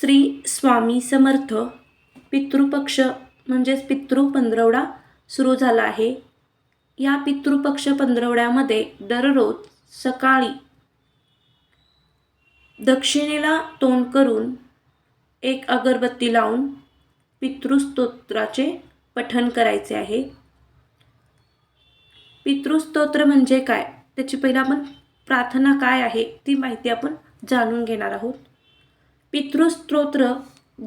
श्री स्वामी समर्थ पितृपक्ष म्हणजेच पितृ पंधरवडा सुरू झाला आहे. या पितृपक्ष पंधरवड्यामध्ये दररोज सकाळी दक्षिणेला तोंड करून एक अगरबत्ती लावून पितृस्तोत्राचे पठण करायचे आहे. पितृस्तोत्र म्हणजे काय? त्याची पहिला आपण प्रार्थना काय आहे ती माहिती आपण जाणून घेणार आहोत. पितृस्तोत्र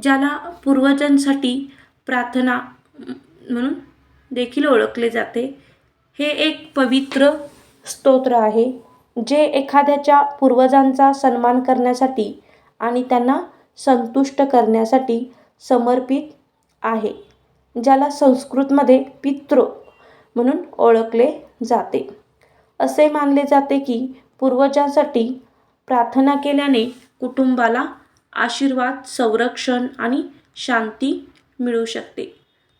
ज्याला पूर्वजांसाठी प्रार्थना म्हणून देखील ओळखले जाते हे एक पवित्र स्तोत्र आहे जे एखाद्याच्या पूर्वजांचा सन्मान करण्यासाठी आणि त्यांना संतुष्ट करण्यासाठी समर्पित आहे ज्याला संस्कृतमध्ये पितृ म्हणून ओळखले जाते. असे मानले जाते की पूर्वजांसाठी प्रार्थना केल्याने कुटुंबाला आशीर्वाद संरक्षण आणि शांती मिळू शकते.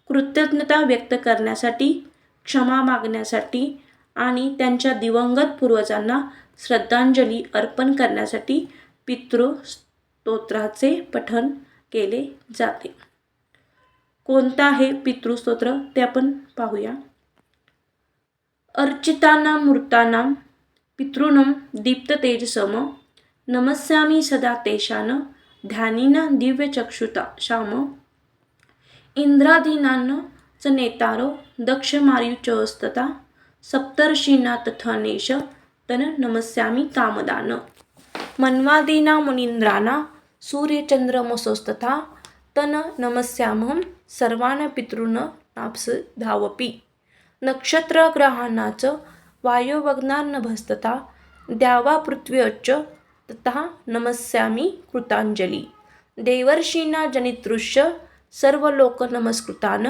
कृतज्ञता व्यक्त करण्यासाठी क्षमा मागण्यासाठी आणि त्यांच्या दिवंगत पूर्वजांना श्रद्धांजली अर्पण करण्यासाठी पितृ स्तोत्राचे पठण केले जाते. कोणतं आहे पितृस्तोत्र? ते आपण पाहूया. अर्चितानां मृतानां पितॄणां दीप्ततेजसम नमस्यामी सदा तेशान ध्यानिना दिव्यचक्षुता श्याम. इंद्रादीनां च नेतारो दक्षमार्युचस्तता सप्तर्षीना तथनेश तन नमस्यामि कामदान मन्वादीना मुनिंद्राना सूर्यचंद्रमसोस्तथा तन नमस्यामहं सर्वान् पितृन नाप्स धावपी. नक्षत्रग्रहाणाच वायुवग्नान्नभस्तता द्यावा पृथ्व्यश्च तथा नमस्यामि कृतांजली देवर्षीणा जनितृश्च सर्वलोकनमस्कृतान्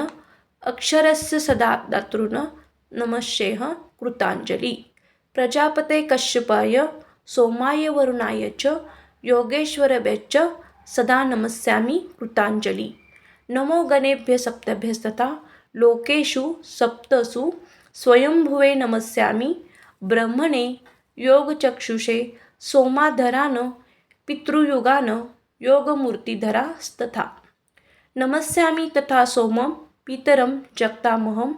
अक्षरस्य सदा दातृन नमस्येह कृतांजली प्रजापते कश्यपाय सोमाय वरुणाय च योगेश्वरभ्यश्च सदा नमस्यामि कृतांजली नमो गणेभ्य सप्तभ्यस्तथा लोकेषु सप्तसु स्वयंभुवे नमस्यामि। ब्रह्मणे योगचक्षुषे सोमाधरान पितृयुगान योगमूर्तिधरास्तथा नमस्यामि तथा सोमम पितरं जगतामहं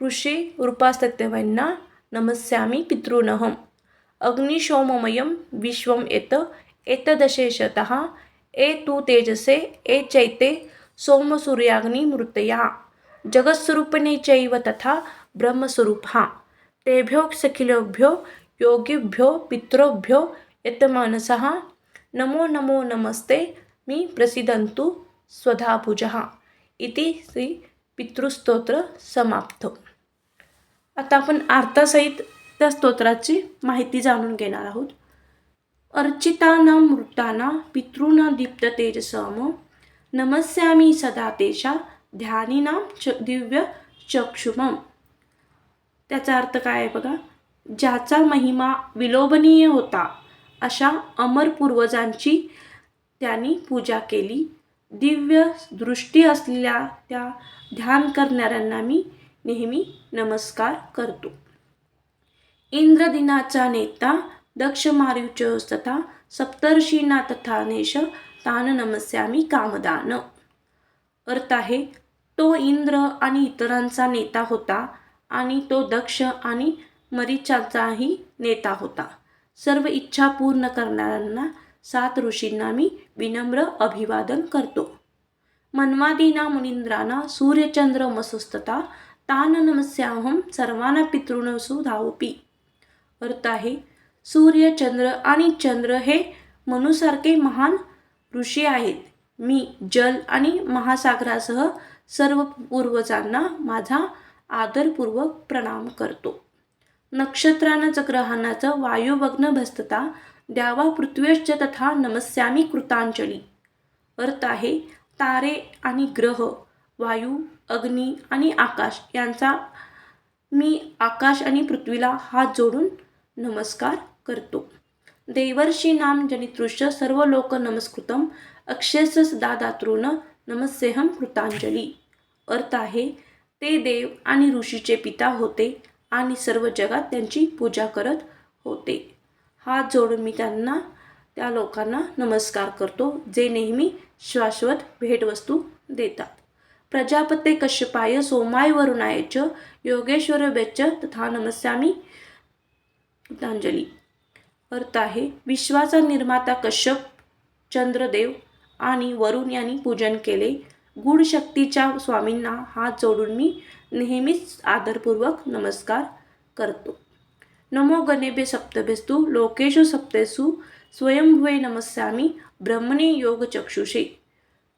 कृषी रूपास्तत्यवन्ना नमस्यामि पितृनहम। अग्निशोममयं विश्वम एत एतदशेषत ए तु तेजसे ए चैते सोमसूर्याग्निमृतया जगत्स्वरूपिणे चैव तथा ब्रह्मस्वरूपा। तेभ्योऽखिलेभ्यो योगिभ्यो पितृभ्यो यतमानसः। नमो नमो नमस्ते। मी प्रसिदंतु स्वधाभुजः इति श्री पितृस्तोत्र समाप्त। आता आपण आर्तासहित त्या स्तोत्राची माहिती जाणून घेणार आहोत। अर्चितानां मृताना दीप्त तेजसम नमस्यामि सदा तेषा ध्यानीनां च दिव्य चक्षुमम त्याचा अर्थ काय आहे बघा? ज्याचा महिमा विलोभनीय होता अशा अमर पूर्वजांची त्यांनी पूजा केली. दिव्य दृष्टी असलेल्या त्या ध्यान करणाऱ्यांना मी नेहमी नमस्कार करतो. इंद्रदिनाचा नेता दक्ष मारुच तथा सप्तर्षीना तथा नेश तान नमस्यामी कामदान. अर्थ आहे तो इंद्र आणि इतरांचा नेता होता आणि तो दक्ष आणि मरीचांचाही नेता होता. सर्व इच्छा पूर्ण करणाऱ्यांना सात ऋषींना मी विनम्र अभिवादन करतो. मन्वादीना मुनिंद्राना सूर्यचंद्र मसुस्तता तान नमस्याहम सर्वांना पितृणसु धावपी. अर्थ आहे सूर्य चंद्र आणि चंद्र हे मनुसारखे महान ऋषी आहेत. मी जल आणि महासागरासह सर्व पूर्वजांना माझा आदरपूर्वक प्रणाम करतो. नक्षत्रांचं ग्रहाणाचं वायुभग्न भस्तता द्यावा पृथ्वीश्च तथा नमस्यामी कृतांजली. अर्थ आहे तारे आणि ग्रह वायू अग्नी आणि आकाश यांचा मी आकाश आणि पृथ्वीला हात जोडून नमस्कार करतो. देवर्षी नाम जनितृष्य सर्व लोक नमस्कृतम अक्षयस सदा दातृण नमस्सेहम कृतांजली. अर्थ आहे ते देव आणि ऋषीचे पिता होते आणि सर्व जगात त्यांची पूजा करत होते. हात जोडून मी त्यांना त्या लोकांना नमस्कार करतो जे नेहमी शाश्वत भेटवस्तू देतात. प्रजापते कश्यपाय सोमाय वरुणायच योगेश्वर बेच तथा नमस्यामी गीतांजली अर्थ आहे विश्वाचा निर्माता कश्यप चंद्रदेव आणि वरुण यांनी पूजन केले. गुणशक्तीच्या स्वामींना हात जोडून मी नेहमीच आदरपूर्वक नमस्कार करतो. नमो गणेभे सप्तभेस्तु लोकेशु सप्तेसु स्वयंभुवे नमस्यामी ब्रह्मणे योगचक्षुषे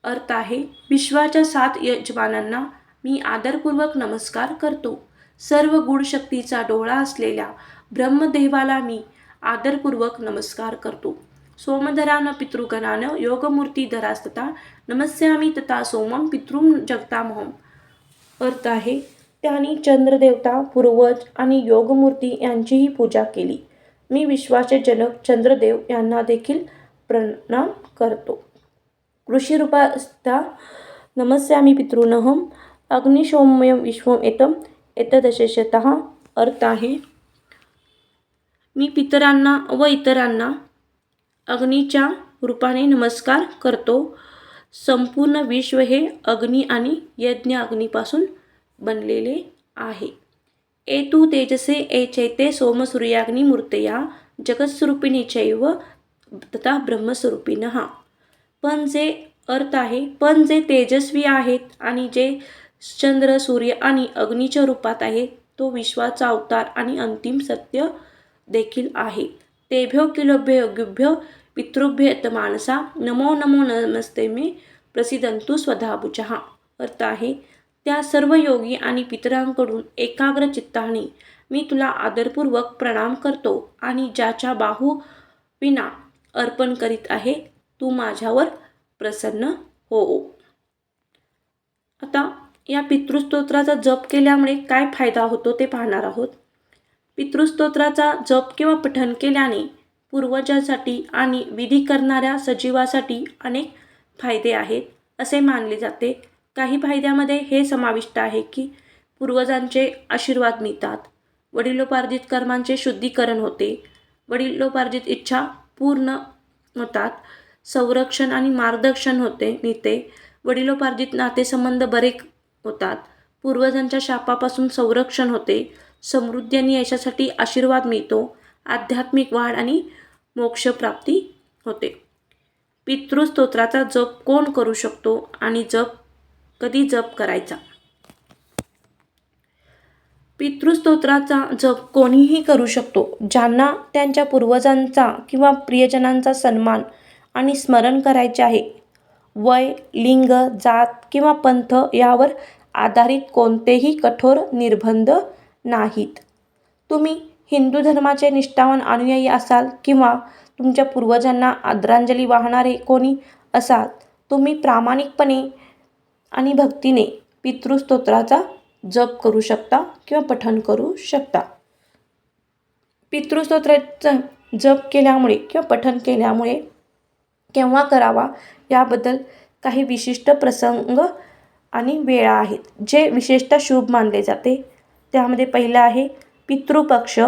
अर्थ आहे विश्वाच्या सात यजमानांना मी आदरपूर्वक नमस्कार करतो. सर्व गुणशक्तीचा डोळा असलेल्या ब्रह्मदेवाला मी आदरपूर्वक नमस्कार करतो. सोमधरान पितृगणान योगमूर्ती धरास्तता नमस्यामी तथा सोमम पितृम जगतामहम. अर्थ आहे त्यांनी चंद्रदेवता पूर्वज आणि योगमूर्ती यांचीही पूजा केली. मी विश्वाचे जनक चंद्रदेव यांना देखील प्रणाम करतो. ऋषिरूपास्था नमस्यामी पितृनहम अग्निशोमयम विश्वम येतम एतदशेषतः अर्थ आहे मी पितरांना व इतरांना अग्नीच्या रूपाने नमस्कार करतो. संपूर्ण विश्व हे अग्नी आणि यज्ञ अग्नीपासून बनलेले आहे. एतू तेजसे ए चैते सोमसूर्याग्नी मूर्तया जगत्स्वरूपिणी चैव तथा ब्रह्मस्वरूपिणः. पण जे अर्थ आहे पण जे तेजस्वी आहेत आणि जे चंद्र सूर्य आणि अग्नीच्या रूपात आहे तो विश्वाचा अवतार आणि अंतिम सत्य देखील आहे. तेभ्यो किलोभ्य योग्युभ्य पितृभ्येत माणसा नमो नमो नमस्ते मे प्रसिद्धंतु स्वधाबुचहा अर्थ आहे त्या सर्व योगी आणि पितरांकडून एकाग्र चित्ताने मी तुला आदरपूर्वक प्रणाम करतो आणि ज्याच्या बाहू विना अर्पण करीत आहे तू माझ्यावर प्रसन्न हो. आता या पितृस्तोत्राचा जप केल्यामुळे काय फायदा होतो ते पाहणार आहोत. पितृस्तोत्राचा जप किंवा पठण केल्याने पूर्वजांसाठी आणि विधी करणाऱ्या सजीवासाठी अनेक फायदे आहेत असे मानले जाते. काही फायद्यामध्ये हे समाविष्ट आहे की पूर्वजांचे आशीर्वाद मिळतात. वडिलोपार्जित कर्मांचे शुद्धीकरण होते. वडिलोपार्जित इच्छा पूर्ण होतात. संरक्षण आणि मार्गदर्शन होते मिळते वडिलोपार्जित नातेसंबंध बरे होतात. पूर्वजांच्या शापापासून संरक्षण होते. समृद्धी आणि यशासाठी आशीर्वाद मिळतो. आध्यात्मिक वाढ आणि मोक्षप्राप्ती होते. पितृस्तोत्राचा जप कोण करू शकतो आणि जप कधी जप करायचा? पितृस्तोत्राचा जप कोणीही करू शकतो. ज्यांना त्यांच्या पूर्वजांचा किंवा प्रियजनांचा सन्मान आणि स्मरण करायचे आहे. वय लिंग जात किंवा पंथ यावर आधारित कोणतेही कठोर निर्बंध नाहीत. तुम्ही हिंदू धर्माचे निष्ठावान अनुयायी असाल किंवा तुमच्या पूर्वजांना आदरांजली वाहणारे कोणी असाल तुम्ही प्रामाणिकपणे आणि भक्तीने पितृस्तोत्राचा जप करू शकता किंवा पठण करू शकता. पितृस्तोत्राचा जप केल्यामुळे किंवा पठण केल्यामुळे केव्हा करावा याबद्दल काही विशिष्ट प्रसंग आणि वेळा आहेत जे विशेषतः शुभ मानले जाते. त्यामध्ये पहिलं आहे पितृपक्ष.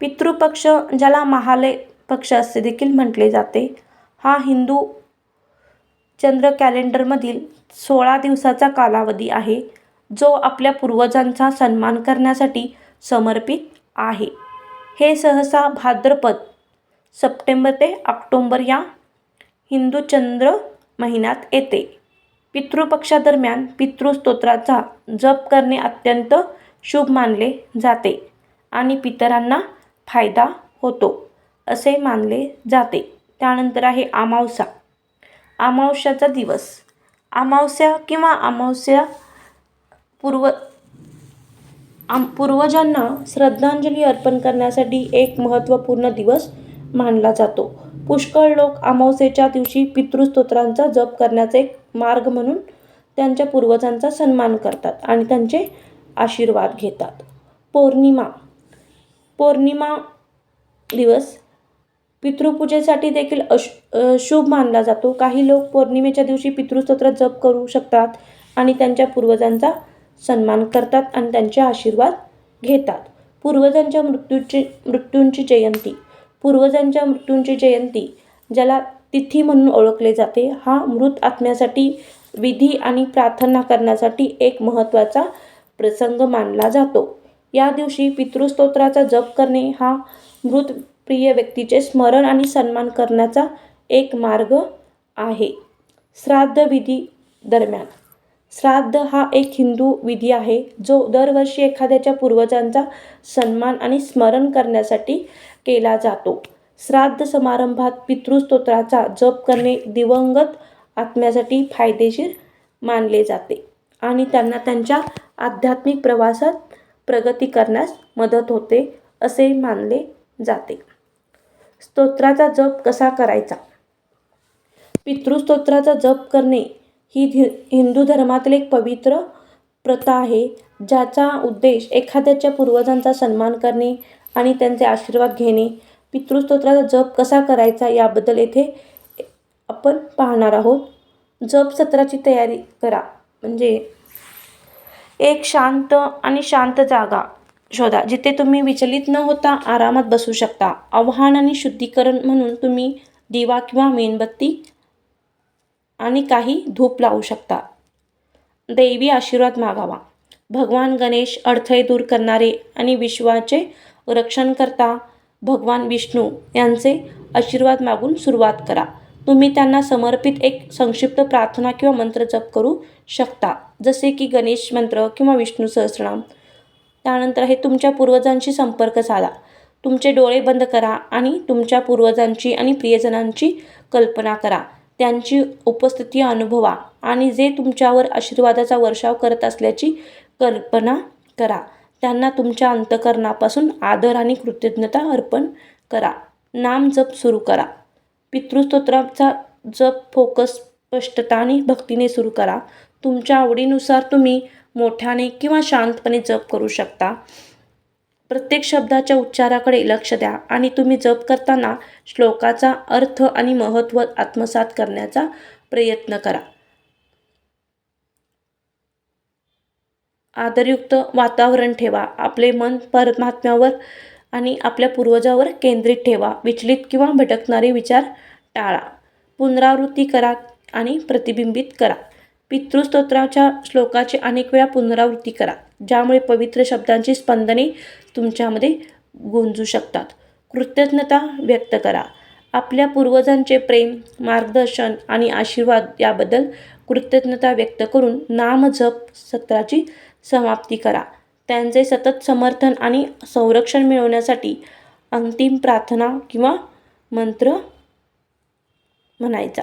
पितृपक्ष ज्याला महालय पक्ष असे देखील म्हटले जाते हा हिंदू चंद्र कॅलेंडरमधील सोळा दिवसाचा कालावधी आहे जो आपल्या पूर्वजांचा सन्मान करण्यासाठी समर्पित आहे. हे सहसा भाद्रपद सप्टेंबर ते ऑक्टोंबर या हिंदू चंद्र महिन्यात येते. पितृपक्षादरम्यान पितृस्तोत्राचा जप करणे अत्यंत शुभ मानले जाते आणि पितरांना फायदा होतो असे मानले जाते. त्यानंतर आहे अमावस्या. अमावस्याचा दिवस. अमावस्या किंवा अमावस्या पूर्व आम पूर्वजांना श्रद्धांजली अर्पण करण्यासाठी एक महत्त्वपूर्ण दिवस मानला जातो. पुष्कळ लोक अमावस्येच्या दिवशी पितृस्तोत्रांचा जप करण्याचा एक मार्ग म्हणून त्यांच्या पूर्वजांचा सन्मान करतात आणि त्यांचे आशीर्वाद घेतात. पौर्णिमा. पौर्णिमा दिवस पितृपूजेसाठी देखील अश शुभ मानला जातो. काही लोक पौर्णिमेच्या दिवशी पितृस्तोत्र जप करू शकतात आणि त्यांच्या पूर्वजांचा सन्मान करतात आणि त्यांचे आशीर्वाद घेतात. पूर्वजांच्या मृत्यूची मृत्यूंची जयंती. पूर्वजांच्या मृत्यूंची जयंती ज्याला तिथी म्हणून ओळखले जाते हा मृत आत्म्यासाठी विधी आणि प्रार्थना करण्यासाठी एक महत्त्वाचा प्रसंग मानला जातो. या दिवशी पितृस्तोत्राचा जप करणे हा मृत प्रिय व्यक्तीचे स्मरण आणि सन्मान करण्याचा एक मार्ग आहे. श्राद्ध विधी दरम्यान. श्राद्ध हा एक हिंदू विधी आहे जो दरवर्षी एखाद्याच्या पूर्वजांचा सन्मान आणि स्मरण करण्यासाठी केला जातो. श्राद्ध समारंभात पितृस्तोत्राचा जप करणे दिवंगत आत्म्यासाठी फायदेशीर मानले जाते आणि त्यांना त्यांच्या आध्यात्मिक प्रवासात प्रगती करण्यास मदत होते असे मानले जाते. स्तोत्राचा जप कसा करायचा? पितृस्तोत्राचा जप करणे ही हि हिंदू धर्मातील एक पवित्र प्रथा आहे ज्याचा उद्देश एखाद्याच्या पूर्वजांचा सन्मान करणे आणि त्यांचे आशीर्वाद घेणे. पितृस्तोत्राचा जप कसा करायचा याबद्दल येथे आपण पाहणार आहोत. जप सत्राची तयारी करा. म्हणजे एक शांत आणि शांत जागा शोधा जिथे तुम्ही विचलित न होता आरामात बसू शकता. आव्हान आणि शुद्धीकरण म्हणून तुम्ही दिवा किंवा मेणबत्ती आणि काही धूप लावू शकता. दैवी आशीर्वाद मागावा. भगवान गणेश अडथळे दूर करणारे आणि विश्वाचे रक्षण करता भगवान विष्णू यांचे आशीर्वाद मागून सुरुवात करा. तुम्ही त्यांना समर्पित एक संक्षिप्त प्रार्थना किंवा मंत्र जप करू शकता. जसे की गणेश मंत्र किंवा विष्णू सहस्रनाम. त्यानंतर आहे तुमच्या पूर्वजांशी संपर्क साधा. तुमचे डोळे बंद करा आणि तुमच्या पूर्वजांची आणि प्रियजनांची कल्पना करा. त्यांची उपस्थिती अनुभवा आणि जे तुमच्यावर आशीर्वादाचा वर्षाव करत असल्याची कल्पना करा. त्यांना तुमच्या अंतकरणापासून आदर आणि कृतज्ञता अर्पण करा. नाम जप सुरू करा. पितृस्तोत्राचा जप फोकस स्पष्टता आणि भक्तीने सुरू करा. तुमच्या आवडीनुसार तुम्ही मोठ्याने किंवा शांतपणे जप करू शकता. प्रत्येक शब्दाच्या उच्चाराकडे लक्ष द्या आणि तुम्ही जप करताना श्लोकाचा अर्थ आणि महत्त्व आत्मसात करण्याचा प्रयत्न करा. आदरयुक्त वातावरण ठेवा. आपले मन परमात्म्यावर आणि आपल्या पूर्वजावर केंद्रित ठेवा. विचलित किंवा भटकणारे विचार टाळा. पुनरावृत्ती करा आणि प्रतिबिंबित करा. पितृस्तोत्राच्या श्लोकाची अनेक वेळा पुनरावृत्ती करा ज्यामुळे पवित्र शब्दांची स्पंदने तुमच्यामध्ये गुंजू शकतात. कृतज्ञता व्यक्त करा. आपल्या पूर्वजांचे प्रेम मार्गदर्शन आणि आशीर्वाद याबद्दल कृतज्ञता व्यक्त करून नामजप सत्राची समाप्ती करा. त्यांचे सतत समर्थन आणि संरक्षण मिळवण्यासाठी अंतिम प्रार्थना किंवा मंत्र म्हणायचा.